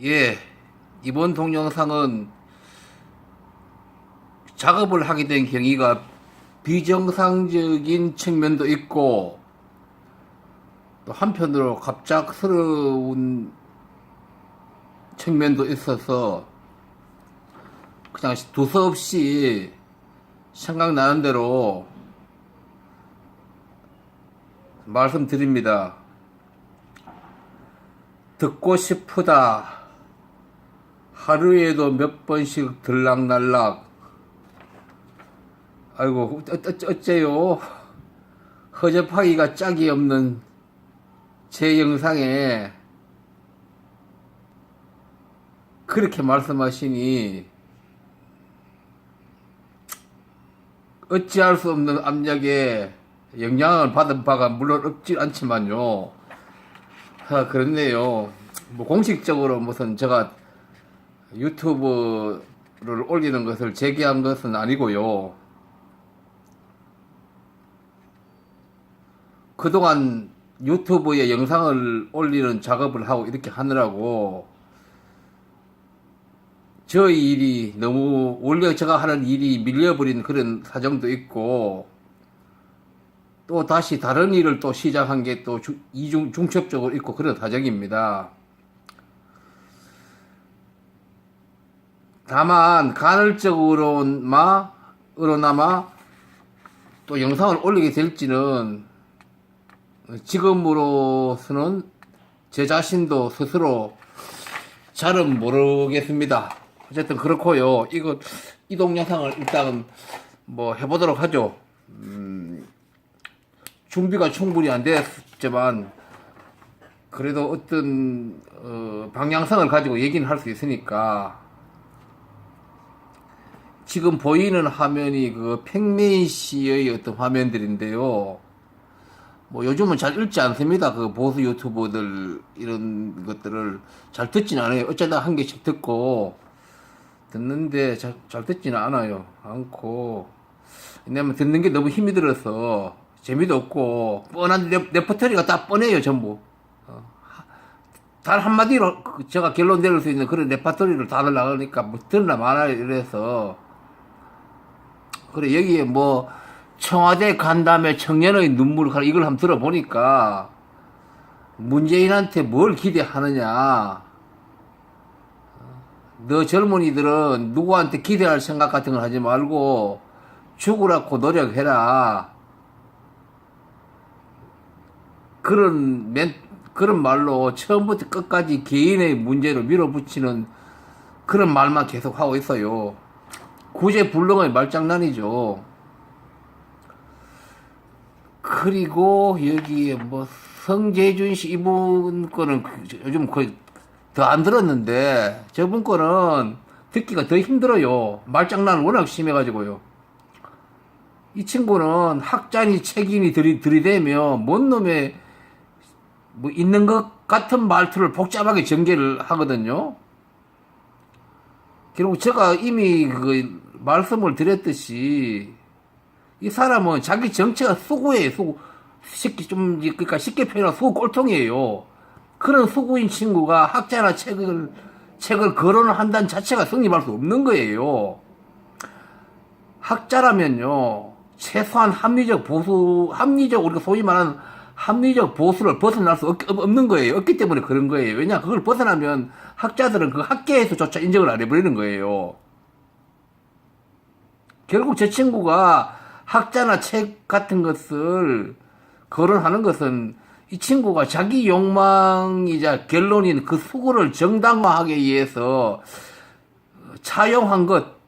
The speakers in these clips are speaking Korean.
예, 이번 동영상은 작업을 하게 된 경위가 비정상적인 측면도 있고 또 한편으로 갑작스러운 측면도 있어서 그냥 두서없이 생각나는 대로 말씀드립니다. 듣고 싶으다. 하루에도 몇 번씩 들락날락. 아이고, 어째요? 허접하기가 짝이 없는 제 영상에 그렇게 말씀하시니 어찌할 수 없는 압력에 영향을 받은 바가 물론 없지 않지만요. 아, 그렇네요. 뭐 공식적으로 무슨 제가 유튜브를 올리는 것을 제기한 것은 아니고요. 그동안 유튜브에 영상을 올리는 작업을 하고 이렇게 하느라고 저희 일이 너무 원래 제가 하는 일이 밀려버린 그런 사정도 있고 또 다시 다른 일을 또 시작한 게 또 이중 중첩적으로 있고 그런 사정입니다. 다만 간헐적으로마 으로나마 또 영상을 올리게 될지는 지금으로서는 제 자신도 스스로 잘은 모르겠습니다. 어쨌든 그렇고요. 이거 이 동 영상을 일단 뭐 해보도록 하죠. 음, 준비가 충분히 안 됐지만 그래도 어떤 어, 방향성을 가지고 얘기는 할 수 있으니까 지금 보이는 화면이 그 팽메이 씨의 어떤 화면들인데요. 뭐 요즘은 잘 읽지 않습니다. 그 보수 유튜버들 이런 것들을 잘 듣지는 않아요. 어쩌다 한 개씩 듣고 듣는데 잘, 잘 듣지는 않아요. 않고 왜냐면 듣는 게 너무 힘이 들어서 재미도 없고 뻔한 레, 레퍼토리가 다 뻔해요 전부. 어. 단 한마디로 그 제가 결론 내릴 수 있는 그런 레퍼토리를 다 나가니까 뭐 들나 말아 이래서 그래 여기에 뭐 청와대 간담회 청년의 눈물 이걸 한번 들어보니까 문재인한테 뭘 기대하느냐 너 젊은이들은 누구한테 기대할 생각 같은 걸 하지 말고 죽으라고 노력해라 그런 멘, 그런 말로 처음부터 끝까지 개인의 문제를 밀어붙이는 그런 말만 계속 하고 있어요. 구제불능의 말장난이죠. 그리고 여기에 뭐 성재준 씨 이분 거는 그- 요즘 거의 더 안 들었는데 저분 거는 듣기가 더 힘들어요. 말장난을 워낙 심해가지고요. 이 친구는 학자니 책임이 들이, 들이대며 뭔 놈의 뭐 있는 것 같은 말투를 복잡하게 전개를 하거든요. 결국 제가 이미 그 말씀을 드렸듯이 이 사람은 자기 정체가 수구예요. 수구. 쉽게 좀 그러니까 쉽게 표현하면 수구 꼴통이에요. 그런 수구인 친구가 학자나 책을 책을 거론을 한다는 자체가 성립할 수 없는 거예요. 학자라면요 최소한 합리적 보수 합리적 우리가 소위 말하는 합리적 보수를 벗어날 수 없, 없는 거예요. 없기 때문에 그런 거예요. 왜냐 그걸 벗어나면 학자들은 그 학계에서조차 인정을 안 해버리는 거예요. 결국 제 친구가 학자나 책 같은 것을 거론하는 것은 이 친구가 자기 욕망이자 결론인 그 수고를 정당화하기 위해서 차용한 것,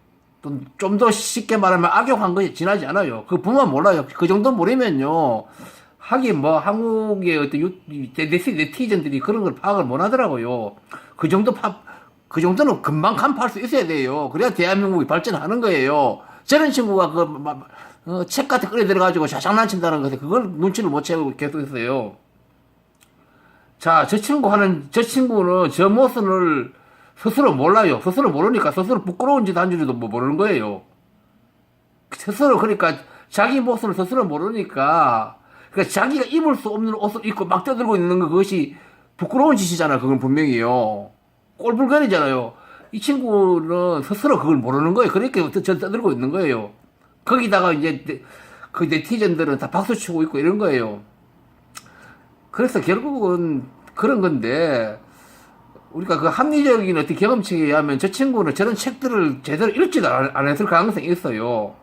좀 더 쉽게 말하면 악용한 것이 지나지 않아요. 그 부만 몰라요. 그 정도 모르면요. 하긴 뭐 한국의 어떤 유, 네티, 네티즌들이 그런 걸 파악을 못 하더라고요. 그 정도 파, 그 정도는 금방 간파할 수 있어야 돼요. 그래야 대한민국이 발전하는 거예요. 저런 친구가 그, 막, 어, 책 같은 끌어 들어가지고 자장난친다는 것에 그걸 눈치를 못 채고 계속 있어요. 자, 저 친구 하는, 저 친구는 저 모습을 스스로 몰라요. 스스로 모르니까 스스로 부끄러운 짓 한 줄도 뭐 모르는 거예요. 스스로 그러니까 자기 모습을 스스로 모르니까 그러니까 자기가 입을 수 없는 옷을 입고 막 떠들고 있는 거 그것이 부끄러운 짓이잖아. 그건 분명히요. 꼴불견이잖아요. 이 친구는 스스로 그걸 모르는 거예요. 그러니까 저 떠들고 있는 거예요. 거기다가 이제 네- 그 네티즌들은 다 박수 치고 있고 이런 거예요. 그래서 결국은 그런 건데 우리가 그 합리적인 어떤 경험치에 의하면 저 친구는 저런 책들을 제대로 읽지도 안, 안 했을 가능성이 있어요.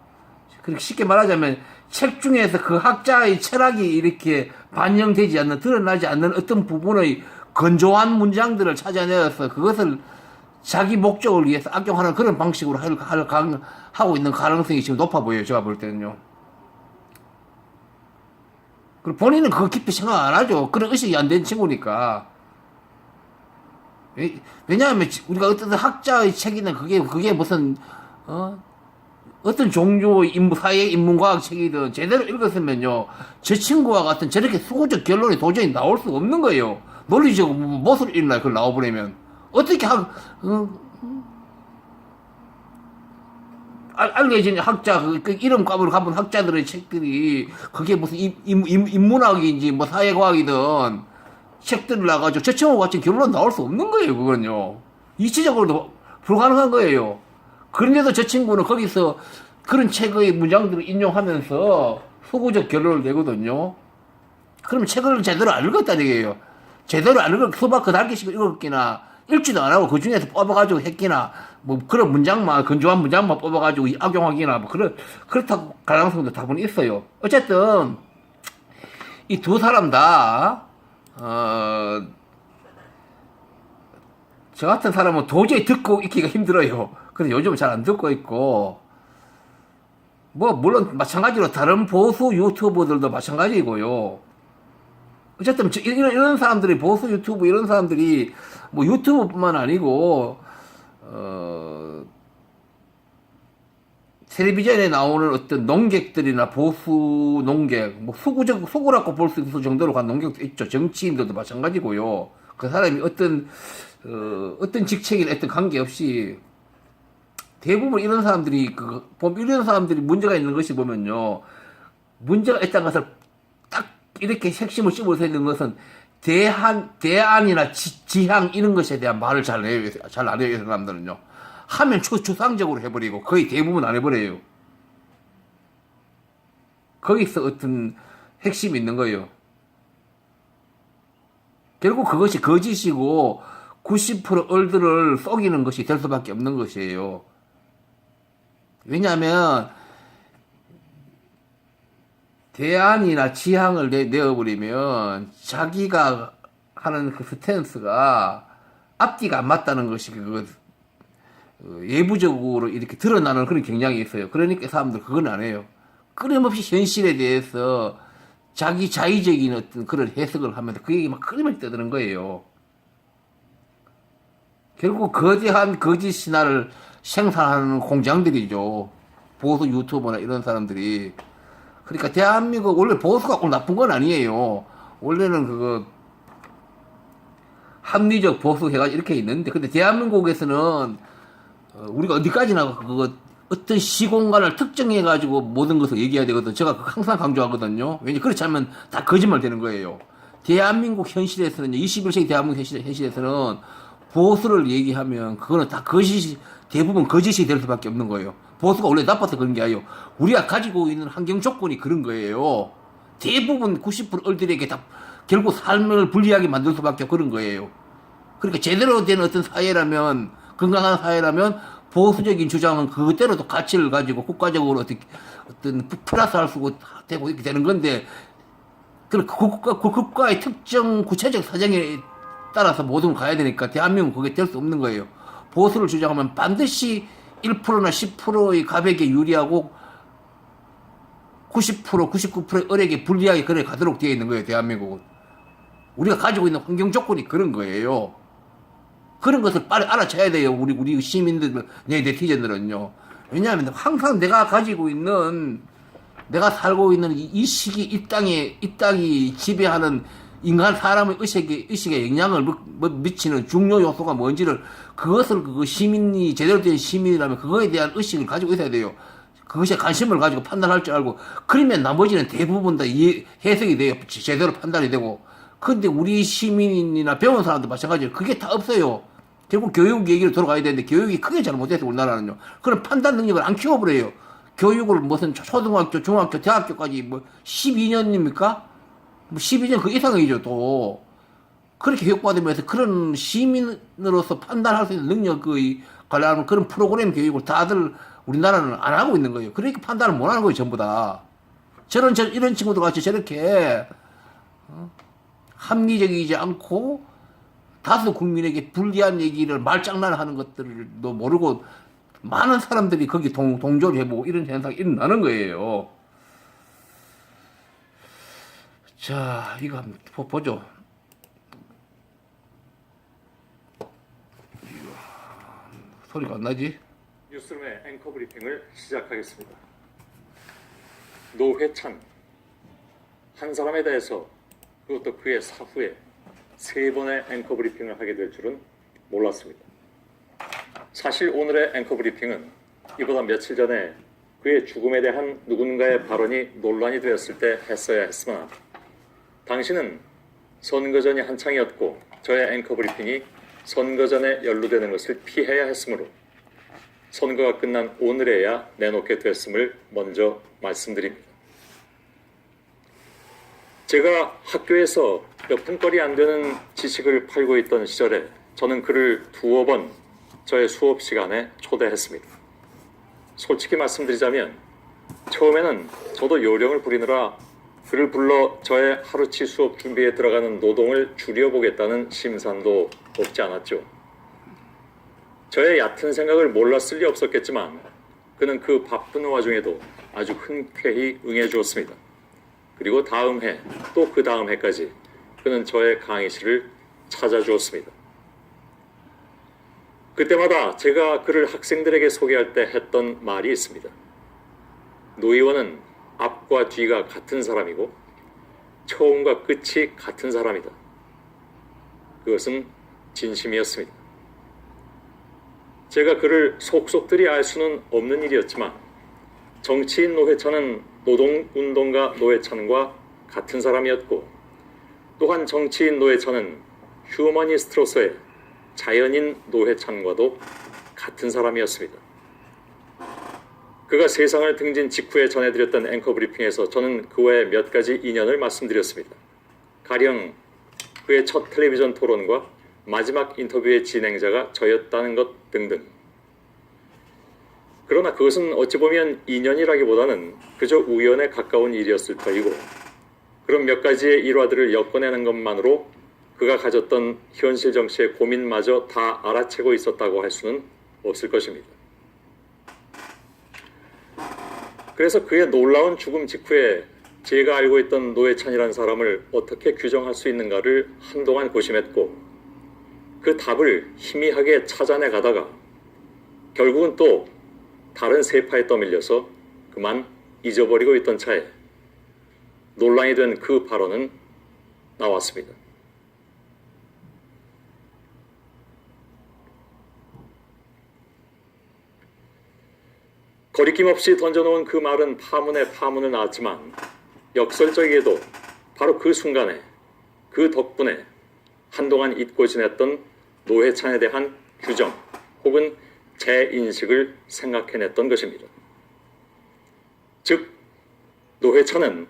그렇게 쉽게 말하자면 책 중에서 그 학자의 철학이 이렇게 반영되지 않는 드러나지 않는 어떤 부분의 건조한 문장들을 찾아내서 그것을 자기 목적을 위해서 악용하는 그런 방식으로 하고 있는 가능성이 지금 높아 보여요. 제가 볼 때는요. 그리고 본인은 그거 깊이 생각 안 하죠. 그런 의식이 안 된 친구니까. 왜- 왜냐하면 지- 우리가 어떤 학자의 책이나 그게 그게 무슨 어 어떤 종류의 인문 사회 인문과학 책이든 제대로 읽었으면요 저 친구와 같은 저렇게 수고적 결론이 도저히 나올 수가 없는 거예요. 논리적으로 무엇을 읽나 그걸 나와버리면 어떻게 학 어, 알, 알려진 학자 그, 그 이름 값으로 가본 학자들의 책들이 그게 무슨 인문학인지 뭐 사회과학이든 책들을 나가지고 저 친구 같은 결론 나올 수 없는 거예요 그건요. 이치적으로도 불가능한 거예요. 그런데도 저 친구는 거기서 그런 책의 문장들을 인용하면서 소구적 결론을 내거든요. 그럼 책을 제대로 안 읽었다는 얘기예요. 제대로 안 읽었 수박 그 달기씩 읽었기나 읽지도 안 하고 그 중에서 뽑아가지고 했기나 뭐 그런 문장만 건조한 문장만 뽑아가지고 악용하기나 뭐 그런 그렇다고 가능성도 다분히 있어요. 어쨌든 이 두 사람 다 어. 저 같은 사람은 도저히 듣고 있기가 힘들어요. 그래서 요즘은 잘 안 듣고 있고, 뭐, 물론 마찬가지로 다른 보수 유튜버들도 마찬가지고요. 어쨌든 저- 이런, 이런 사람들이 보수 유튜브 이런 사람들이 뭐 유튜브뿐만 아니고 어 텔레비전에 나오는 어떤 농객들이나 보수 농객 뭐 수구적 수구라고 볼 수 있을 정도로 간 농객도 있죠. 정치인들도 마찬가지고요. 그 사람이 어떤 어, 어떤 직책이나 어떤 관계없이 대부분 이런 사람들이 그 보면 이런 사람들이 문제가 있는 것이 보면요. 문제가 있다는 것을 딱 이렇게 핵심을 씹어서 있는 것은 대한 대안이나 지, 향 이런 것에 대한 말을 잘안 해요 이 사람들은요. 하면 추, 추상적으로 해버리고 거의 대부분 안 해버려요. 거기서 어떤 핵심이 있는 거예요. 결국 그것이 거짓이고 90% 얼들을 속이는 것이 될 수밖에 없는 것이에요. 왜냐하면 대안이나 지향을 내, 내어버리면 자기가 하는 그 스탠스가 앞뒤가 안 맞다는 것이 그거 어, 예부적으로 이렇게 드러나는 그런 경향이 있어요. 그러니까 사람들 그건 안 해요. 끊임없이 현실에 대해서 자기 자의적인 어떤 그런 해석을 하면서 그 얘기 막 끊임없이 떠드는 거예요. 결국 거대한 거짓 신화를 생산하는 공장들이죠. 보수 유튜버나 이런 사람들이. 그러니까 대한민국 원래 보수가 꼭 나쁜 건 아니에요. 원래는 그거 합리적 보수 해가 이렇게 있는데 근데 대한민국에서는 어, 우리가 어디까지나 그거 어떤 시공간을 특정해 가지고 모든 것을 얘기해야 되거든. 제가 항상 강조하거든요. 왜냐 그렇지 않으면 다 거짓말 되는 거예요. 대한민국 현실에서는 21세기 대한민국 현실, 현실에서는 보수를 얘기하면 그거는 다 거짓이 대부분 거짓이 될 수밖에 없는 거예요. 보수가 원래 나빠서 그런 게 아니에요. 우리가 가지고 있는 환경 조건이 그런 거예요. 대부분 90% 얼들에게 다 결국 삶을 불리하게 만들 수밖에 그런 거예요. 그러니까 제대로 된 어떤 사회라면 건강한 사회라면 보수적인 주장은 그대로도 가치를 가지고 국가적으로 어떻게 어떤 플러스 할 수고 되고 이렇게 되는 건데 그 국가 그 국가의 특정 구체적 사정에 따라서 모든 걸 가야 되니까 대한민국 은 그게 될 수 없는 거예요. 보수를 주장하면 반드시 1%나 10%의 가백에 유리하고 90% 99%의 을에게 불리하게 그래 가도록 되어 있는 거예요. 대한민국은 우리가 가지고 있는 환경 조건이 그런 거예요. 그런 것을 빨리 알아채야 돼요. 우리, 우리 시민들, 내 네티즌들은요. 왜냐하면 항상 내가 가지고 있는, 내가 살고 있는 이, 이 시기, 이 땅에, 이 땅이 지배하는 인간 사람의 의식에, 의식에 영향을 미- 뭐 미치는 중요 요소가 뭔지를, 그것을 그 시민이, 제대로 된 시민이라면 그거에 대한 의식을 가지고 있어야 돼요. 그것에 관심을 가지고 판단할 줄 알고, 그러면 나머지는 대부분 다 이해, 해석이 돼요. 제대로 판단이 되고. 근데 우리 시민이나 배운 사람도 마찬가지예요. 그게 다 없어요. 결국 교육 얘기로 돌아가야 되는데 교육이 크게 잘못돼서 우리나라는요. 그런 판단 능력을 안 키워버려요. 교육을 무슨 초- 초등학교, 중학교, 대학교까지 뭐 12년입니까? 뭐 12년 그 이상이죠 또. 그렇게 교육받으면서 그런 시민으로서 판단할 수 있는 능력의 관련한 그런 프로그램 교육을 다들 우리나라는 안 하고 있는 거예요. 그러니까 판단을 못 하는 거예요, 전부 다. 저런, 저, 이런 친구들 같이 저렇게, 어? 합리적이지 않고, 다수 국민에게 불리한 얘기를 말장난하는 것들도 모르고, 많은 사람들이 거기 동, 동조를 해보고 이런 현상이 일어나는 거예요. 자, 이거 한번 보- 보죠. 소리가 안 나지? 뉴스룸의 앵커 브리핑을 시작하겠습니다. 노회찬 한 사람에 대해서 그것도 그의 사후에 세 번의 앵커 브리핑을 하게 될 줄은 몰랐습니다. 사실 오늘의 앵커 브리핑은 이보다 며칠 전에 그의 죽음에 대한 누군가의 발언이 논란이 되었을 때 했어야 했으나 당신은 선거 전이 한창이었고 저의 앵커 브리핑이 선거 전에 연루되는 것을 피해야 했으므로 선거가 끝난 오늘에야 내놓게 됐음을 먼저 말씀드립니다. 제가 학교에서 몇 푼거리 안 되는 지식을 팔고 있던 시절에 저는 그를 두어 번 저의 수업 시간에 초대했습니다. 솔직히 말씀드리자면 처음에는 저도 요령을 부리느라 그를 불러 저의 하루치 수업 준비에 들어가는 노동을 줄여보겠다는 심산도 없지 않았죠. 저의 얕은 생각을 몰랐을 리 없었겠지만 그는 그 바쁜 와중에도 아주 흔쾌히 응해 주었습니다. 그리고 다음 해, 또 그 다음 해까지 그는 저의 강의실을 찾아주었습니다. 그때마다 제가 그를 학생들에게 소개할 때 했던 말이 있습니다. 노 의원은 앞과 뒤가 같은 사람이고 처음과 끝이 같은 사람이다. 그것은 진심이었습니다. 제가 그를 속속들이 알 수는 없는 일이었지만 정치인 노회찬은 노동운동가 노회찬과 같은 사람이었고 또한 정치인 노회찬은 휴머니스트로서의 자연인 노회찬과도 같은 사람이었습니다. 그가 세상을 등진 직후에 전해드렸던 앵커 브리핑에서 저는 그와의 몇 가지 인연을 말씀드렸습니다. 가령 그의 첫 텔레비전 토론과 마지막 인터뷰의 진행자가 저였다는 것 등등. 그러나 그것은 어찌 보면 인연이라기보다는 그저 우연에 가까운 일이었을 터이고 그런 몇 가지의 일화들을 엮어내는 것만으로 그가 가졌던 현실 정치의 고민마저 다 알아채고 있었다고 할 수는 없을 것입니다. 그래서 그의 놀라운 죽음 직후에 제가 알고 있던 노회찬이라는 사람을 어떻게 규정할 수 있는가를 한동안 고심했고 그 답을 희미하게 찾아내 가다가 결국은 또 다른 세파에 떠밀려서 그만 잊어버리고 있던 차에 논란이 된 그 발언은 나왔습니다. 거리낌 없이 던져놓은 그 말은 파문에 파문을 낳았지만 역설적이게도 바로 그 순간에 그 덕분에 한동안 잊고 지냈던 노회찬에 대한 규정 혹은 재인식을 생각해냈던 것입니다. 즉, 노회찬은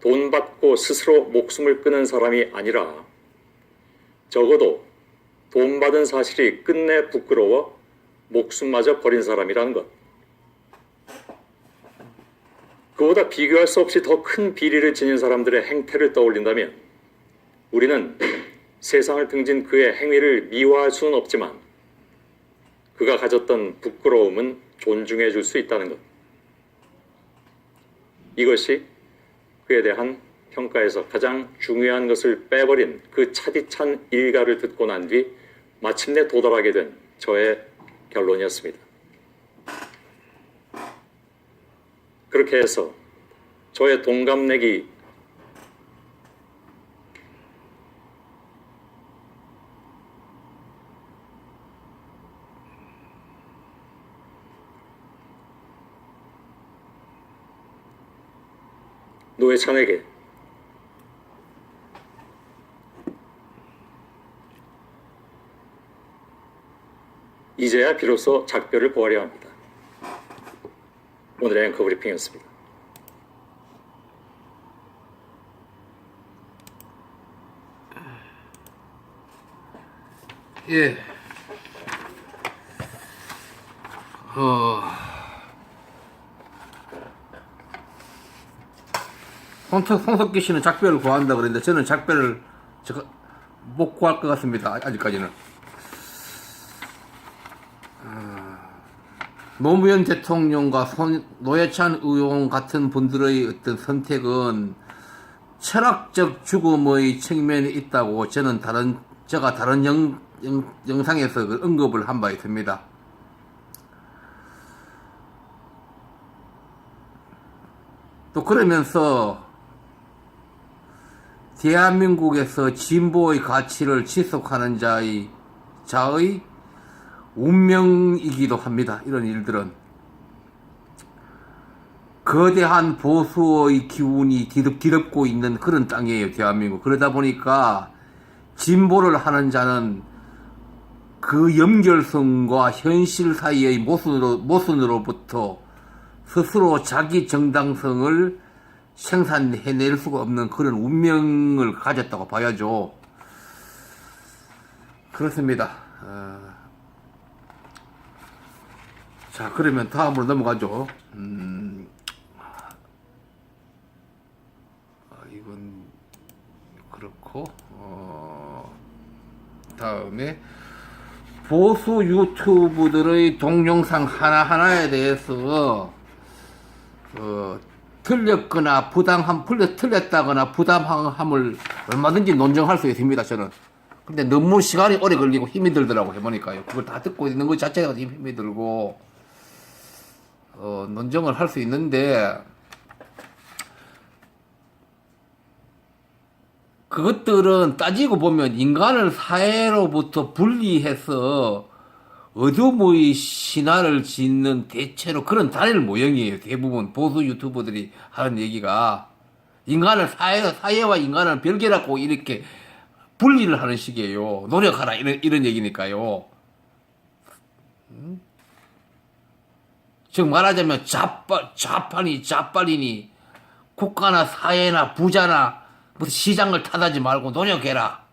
돈 받고 스스로 목숨을 끊은 사람이 아니라 적어도 돈 받은 사실이 끝내 부끄러워 목숨마저 버린 사람이라는 것. 그보다 비교할 수 없이 더 큰 비리를 지닌 사람들의 행태를 떠올린다면 우리는 세상을 등진 그의 행위를 미화할 수는 없지만 그가 가졌던 부끄러움은 존중해 줄 수 있다는 것. 이것이 그에 대한 평가에서 가장 중요한 것을 빼버린 그 차디찬 일가를 듣고 난 뒤 마침내 도달하게 된 저의 결론이었습니다. 그렇게 해서 저의 동갑내기 노회찬에게 이제야 비로소 작별을 보아려 합니다. 오늘의 앵커 브리핑이었습니다. 예. 어. 홍석, 홍석기 씨는 작별을 구한다 그랬는데 저는 작별을 못 구할 것 같습니다. 아- 아직까지는. 노무현 대통령과 손, 노회찬 의원 같은 분들의 어떤 선택은 철학적 죽음의 측면이 있다고 저는 다른 제가 다른 영, 영, 영상에서 그 언급을 한 바 있습니다. 또 그러면서 대한민국에서 진보의 가치를 지속하는 자의 자의 운명이기도 합니다. 이런 일들은 거대한 보수의 기운이 뒤덮, 뒤덮고 있는 그런 땅이에요, 대한민국. 그러다 보니까 진보를 하는 자는 그 연결성과 현실 사이의 모순으로, 모순으로부터 스스로 자기 정당성을 생산해낼 수가 없는 그런 운명을 가졌다고 봐야죠. 그렇습니다. 어, 자, 그러면 다음으로 넘어가죠. 음, 아, 이건 그렇고, 어, 다음에 보수 유튜브들의 동영상 하나하나에 대해서 어, 틀렸거나 부당함, 풀려, 틀렸다거나 부당함을 얼마든지 논정할 수 있습니다, 저는. 근데 너무 시간이 오래 걸리고 힘이 들더라고, 해보니까요. 그걸 다 듣고 있는 것 자체가 힘이 들고, 어, 논정을 할 수 있는데, 그것들은 따지고 보면 인간을 사회로부터 분리해서 어둠의 신화를 짓는 대체로 그런 단일 모형이에요. 대부분 보수 유튜버들이 하는 얘기가 인간을 사회 사회와 인간을 별개라고 이렇게 분리를 하는 식이에요. 노력하라 이런 이런 얘기니까요. 음? 즉 말하자면 좌빨 좌판이 좌빨이니 국가나 사회나 부자나 무슨 시장을 탓하지 말고 노력해라.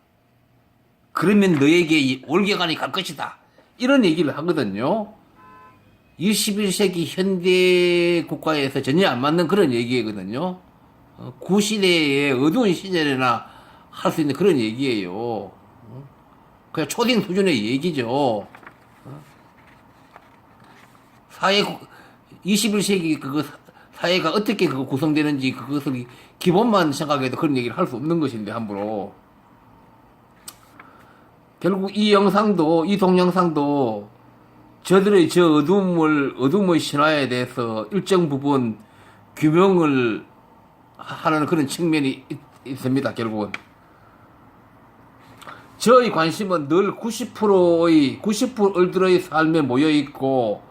그러면 너에게 이 올개간이 갈 것이다. 이런 얘기를 하거든요. 21세기 현대 국가에서 전혀 안 맞는 그런 얘기거든요. 어, 구시대의 어두운 시절에나 할 수 있는 그런 얘기예요. 어? 그냥 초딩 수준의 얘기죠. 어? 사회, 21세기 그거 사- 사회가 어떻게 그거 구성되는지 그것을 기본만 생각해도 그런 얘기를 할 수 없는 것인데, 함부로. 결국 이 영상도 이 동영상도 저들의 저 어둠을 어둠의 신화에 대해서 일정 부분 규명을 하는 그런 측면이 있, 있습니다. 결국은 저의 관심은 늘 90%의 90%들의 삶에 모여 있고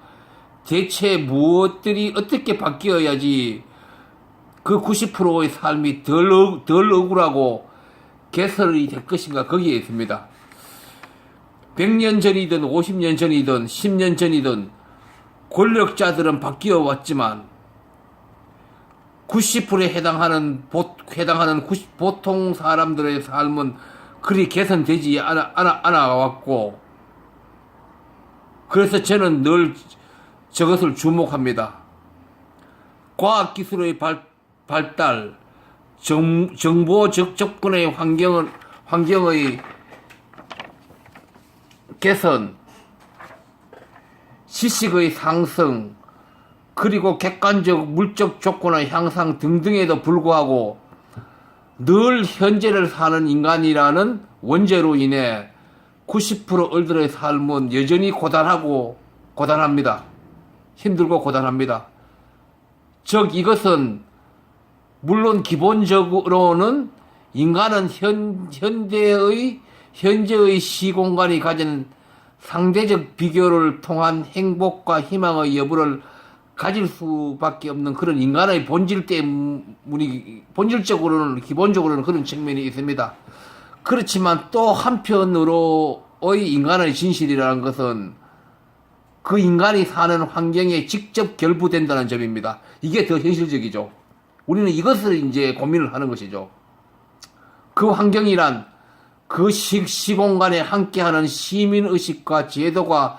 대체 무엇들이 어떻게 바뀌어야지 그 90%의 삶이 덜, 억- 덜 억울하고 개선이 될 것인가 거기에 있습니다. 100년 전이든 50년 전이든 10년 전이든 권력자들은 바뀌어 왔지만 90%에 해당하는 보, 해당하는 90 보통 사람들의 삶은 그리 개선되지 않아, 않아, 않아 왔고 그래서 저는 늘 저것을 주목합니다. 과학기술의 발, 발달, 정, 정보 적, 접근의 환경을, 환경의 개선, 지식의 상승, 그리고 객관적 물적 조건의 향상 등등에도 불구하고 늘 현재를 사는 인간이라는 원죄로 인해 90% 얼들의 삶은 여전히 고단하고 고단합니다. 힘들고 고단합니다. 즉 이것은 물론 기본적으로는 인간은 현, 현대의 현재의 시공간이 가진 상대적 비교를 통한 행복과 희망의 여부를 가질 수밖에 없는 그런 인간의 본질 때문이 본질적으로는 기본적으로는 그런 측면이 있습니다. 그렇지만 또 한편으로의 인간의 진실이라는 것은 그 인간이 사는 환경에 직접 결부된다는 점입니다. 이게 더 현실적이죠. 우리는 이것을 이제 고민을 하는 것이죠. 그 환경이란 그 시, 시공간에 함께하는 시민의식과 제도가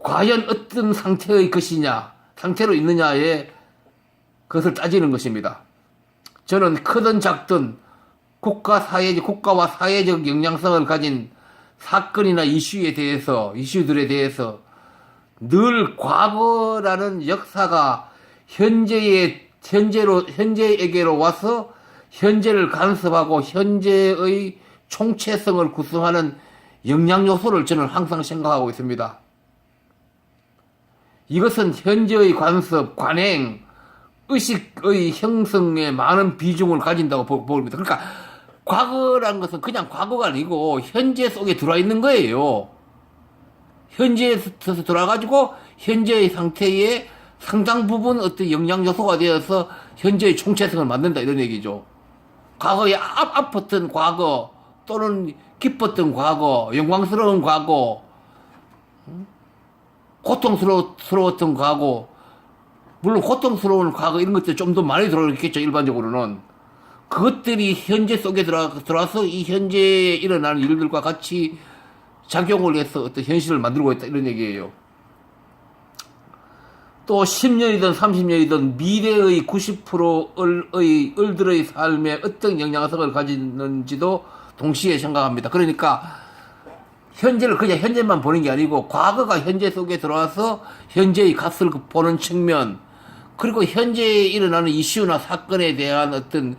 과연 어떤 상태의 것이냐, 상태로 있느냐에 그것을 따지는 것입니다. 저는 크든 작든 국가 사회, 국가와 사회적 영향성을 가진 사건이나 이슈에 대해서, 이슈들에 대해서 늘 과거라는 역사가 현재의, 현재로, 현재에게로 와서 현재를 간섭하고 현재의 총체성을 구성하는 영향 요소를 저는 항상 생각하고 있습니다. 이것은 현재의 관습, 관행, 의식의 형성에 많은 비중을 가진다고 보- 봅니다. 그러니까 과거라는 것은 그냥 과거가 아니고 현재 속에 들어와 있는 거예요. 현재에서 들어와가지고 현재의 상태에 상당 부분 어떤 영향 요소가 되어서 현재의 총체성을 만든다 이런 얘기죠. 과거에 아, 아팠던 과거 또는 기뻤던 과거, 영광스러운 과거, 음? 고통스러웠던 과거, 물론 고통스러운 과거 이런 것들이 좀더 많이 들어오겠죠 일반적으로는 그것들이 현재 속에 들어, 들어와서 이 현재에 일어나는 일들과 같이 작용을 해서 어떤 현실을 만들고 있다 이런 얘기예요. 또 10년이든 30년이든 미래의 90%의 을들의 삶에 어떤 영향성을 가지는지도 동시에 생각합니다. 그러니까 현재를 그냥 현재만 보는 게 아니고 과거가 현재 속에 들어와서 현재의 값을 보는 측면 그리고 현재에 일어나는 이슈나 사건에 대한 어떤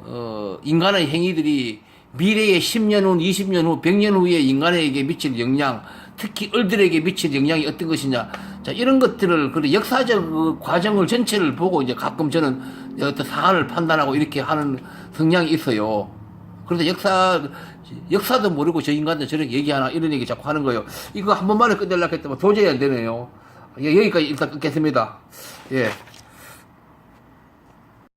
어, 인간의 행위들이 미래의 10년 후, 20년 후, 100년 후에 인간에게 미칠 영향, 특히 을들에게 미칠 영향이 어떤 것이냐. 자, 이런 것들을, 그 역사적 그 과정을 전체를 보고 이제 가끔 저는 어떤 사안을 판단하고 이렇게 하는 성향이 있어요. 그래서 역사, 역사도 모르고 저 인간도 저렇게 얘기하나 이런 얘기 자꾸 하는 거예요. 이거 한 번만에 끝내려고 했더니 도저히 안 되네요. 예, 여기까지 일단 끊겠습니다. 예.